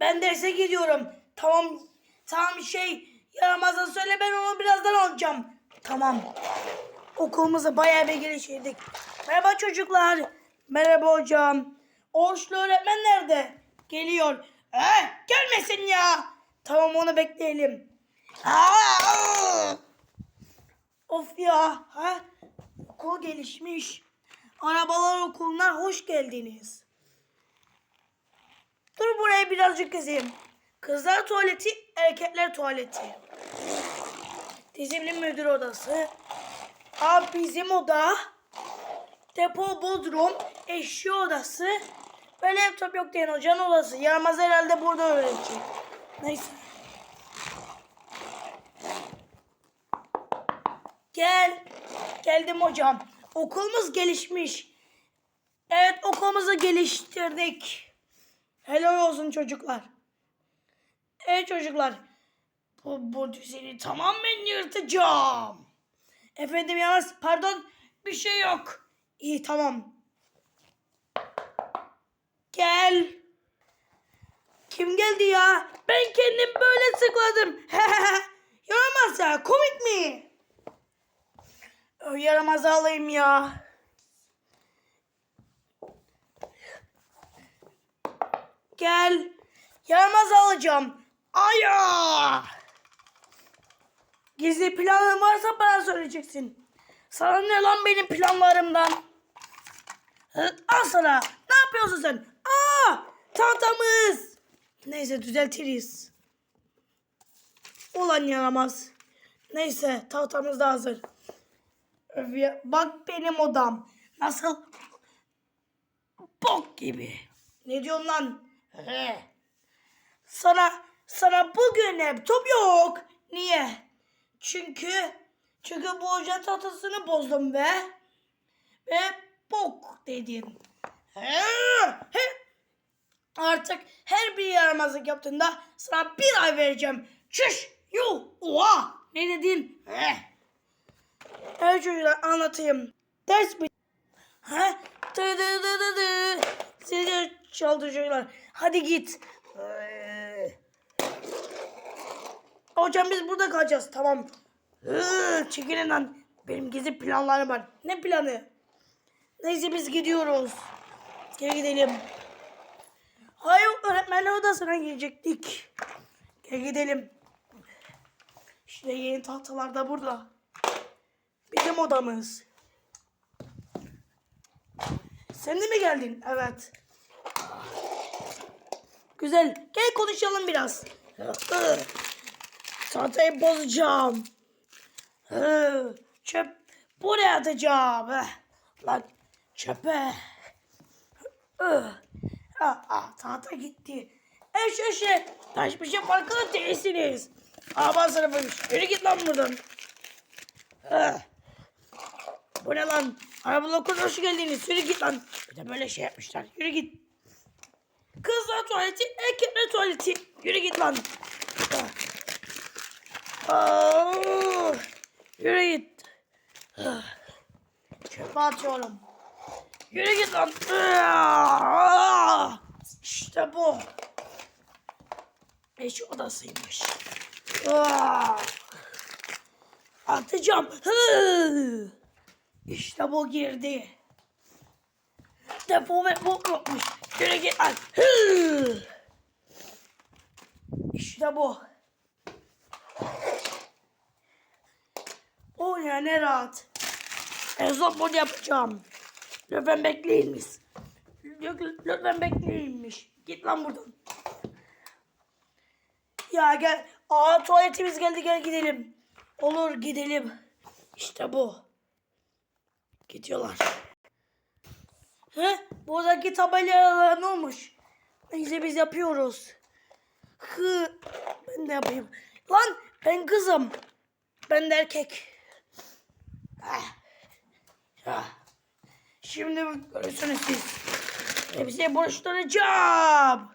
Ben derse gidiyorum. Tamam. Tamam şey yaramazsa söyle ben onu birazdan alacağım. Tamam. Okulumuza bayağı bir geliştirdik. Merhaba çocuklar. Merhaba hocam. Oruçlu öğretmen nerede? Geliyor. Eh, gelmesin ya. Tamam onu bekleyelim. Aa! Of ya. Ha? Okul gelişmiş. Arabalar okuluna hoş geldiniz. Dur buraya birazcık gezeyim. Kızlar tuvaleti, erkekler tuvaleti. Dizimli müdür odası. Abi bizim oda. Depo bodrum, eşya odası. Ve laptop yok diyen hocanın odası. Yaramaz herhalde burada öğrenecek. Neyse. Gel. Geldim hocam. Okulumuz gelişmiş. Evet okulumuzu geliştirdik. Helal olsun çocuklar. Evet çocuklar. Bu, bu düzeni tamamen yırtacağım. Efendim yalnız pardon bir şey yok. İyi tamam. Gel. Kim geldi ya? Ben kendim böyle sıkladım. Yaramaz ya komik mi? Yaramaz alayım ya. Gel. Yaramaz alacağım. Aya. Gizli planın varsa bana söyleyeceksin. Sana ne lan benim planlarımdan? Al sana. Ne yapıyorsun sen? Aa! Tahtamız. Neyse düzeltiriz. Ulan yaramaz. Neyse tahtamız da hazır. Bak benim odam. Nasıl? Bok gibi. Ne diyorsun lan? He. Sana sana bugün laptop yok. Niye? Çünkü çünkü bu hoca tahtasını bozdum ve ve bok dedin. He, he. Artık her bir yaramazlık yaptığında sana bir ay vereceğim. Çüş! Yuh! Oha! Ne dedin? He. Evet çocuklar anlatayım. Ders dı dı. Sizi çaldı çocuklar. Hadi git. Hocam biz burada kalacağız. Tamam. Çekilin lan. Benim gizli planlarım var. Ne planı? Neyse biz gidiyoruz. Gel gidelim. Hayır öğretmenler odasına girecektik. Gel gidelim. İşte yeni tahtalar da burada. Bizim odamız. Sen de mi geldin? Evet. Güzel. Gel konuşalım biraz. Tahtayı bozacağım. Çöp buraya atacağım. Lan çöpe. Aa, tahta gitti. Eş eşe. Taş bir şey farkında değilsiniz. Aman sınıfıymış. Yürü git lan buradan. Bu ne lan? Arabalı okul hoş geldiniz. Yürü git lan. Bir de böyle şey yapmışlar. Yürü git. Kızlar tuvaleti, erkekler tuvaleti. Yürü git lan. Aa, yürü git. Çöpe atıyorum. Yürü git lan. İşte bu. Eş odasıymış. Atacağım. İşte bu girdi. Depo ve bu yokmuş. Yürü git lan. İşte bu. O ya ne rahat. Ezop bunu yapacağım. Lütfen bekleyiniz. Lütfen, lütfen bekleyinmiş. Git lan buradan. Ya gel. Aa tuvaletimiz geldi gel gidelim. Olur gidelim. İşte bu. Gidiyorlar. He? Buradaki tabelalar ne olmuş? Neyse biz yapıyoruz. Hı. Ben de yapayım. Lan ben kızım. Ben de erkek. Ah. Ya. Şimdi görürsünüz siz. Hepsiye borçlanacağım.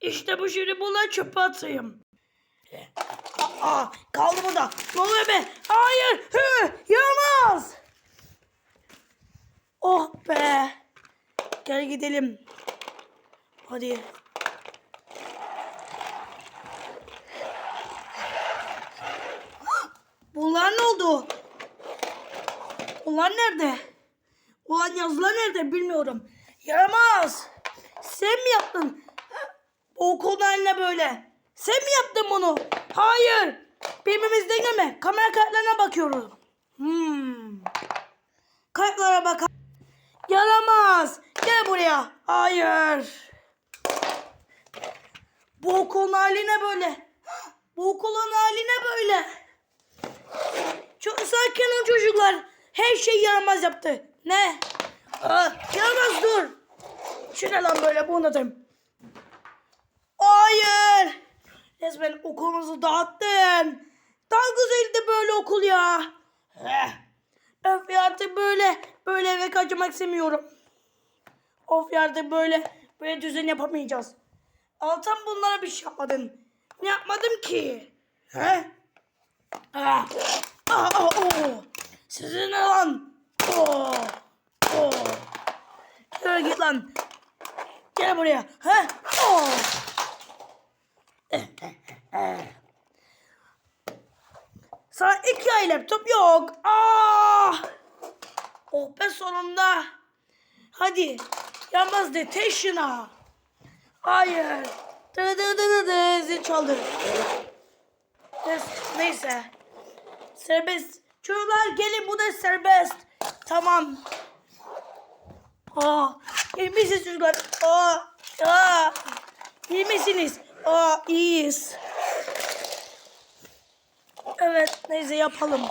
İşte bu şimdi bunları çöpe atayım. Aa, kaldı burada. Ne oluyor be? Hayır. Hı, yaramaz. Oh be. Gel gidelim. Hadi. Bunlar ne oldu? Ulan nerede? Ulan yazılar nerede bilmiyorum. Yaramaz. Sen mi yaptın? Okulun haline böyle. Sen mi yaptın bunu? Hayır. Birbirimiz deneme. Kamera kayıtlarına bakıyoruz. Hmm. Kayıtlara bak. Yaramaz. Gel buraya. Hayır. Bu okulun haline böyle. Bu okulun haline böyle. Çok sakin ol çocuklar. Her şey yaramaz yaptı. Ne? Aa, yaramaz dur. Şu ne lan böyle bunu atayım. Hayır. Resmen okulumuzu dağıttın. Daha güzeldi böyle okul ya. Eh. Öf artık böyle böyle eve kaçmak istemiyorum. Of artık böyle böyle düzen yapamayacağız. Altan bunlara bir şey yapmadın. Ne yapmadım ki? He? Ah. Ah, ah, oh. Sizin ne lan? Oh. Oh. Yürü git lan. Gel buraya. He? Oh. Sana iki ay laptop yok. Ah. Oh be sonunda. Hadi. Yalnız detention'a. Hayır. Dı dı dı dı dı zil çaldı. Neyse-. Serbest. Çocuklar gelin bu da serbest. Tamam. Aa, iyi çocuklar? Aa, aa, iyi misiniz? Aa, iyiyiz. Evet, neyse yapalım.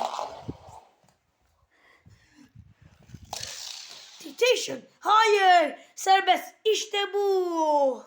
Detention. Hayır, serbest. İşte bu.